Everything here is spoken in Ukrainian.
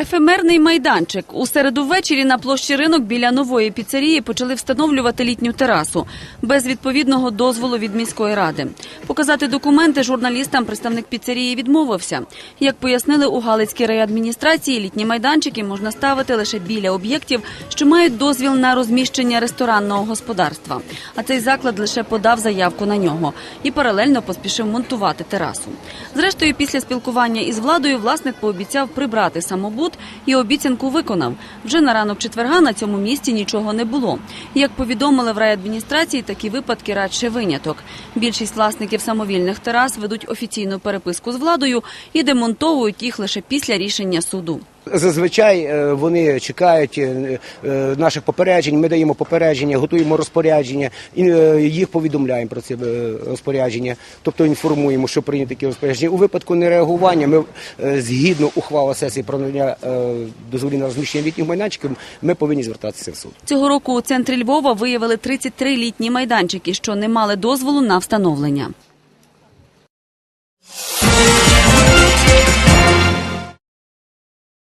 Ефемерний майданчик. У середу ввечері на площі ринок біля нової піцерії почали встановлювати літню терасу без відповідного дозволу від міської ради. Показати документи журналістам представник піцерії відмовився. Як пояснили у Галицькій райадміністрації, літні майданчики можна ставити лише біля об'єктів, що мають дозвіл на розміщення ресторанного господарства. А цей заклад лише подав заявку на нього і паралельно поспішив монтувати терасу. Зрештою, після спілкування із владою власник пообіцяв прибрати самобут і обіцянку виконав. Вже на ранок четверга на цьому місці нічого не було. Як повідомили в райадміністрації, такі випадки радше виняток. Більшість власників самовільних терас ведуть офіційну переписку з владою і демонтовують їх лише після рішення суду. Зазвичай е, вони чекають е, е, наших попереджень. Ми даємо попередження, готуємо розпорядження і їх повідомляємо про це розпорядження, тобто інформуємо, що прийняті такі розпорядження. У випадку нереагування ми згідно ухвали сесії про надання дозволів на розміщення літніх майданчиків, ми повинні звертатися в суд. Цього року у центрі Львова виявили 33 літні майданчики, що не мали дозволу на встановлення.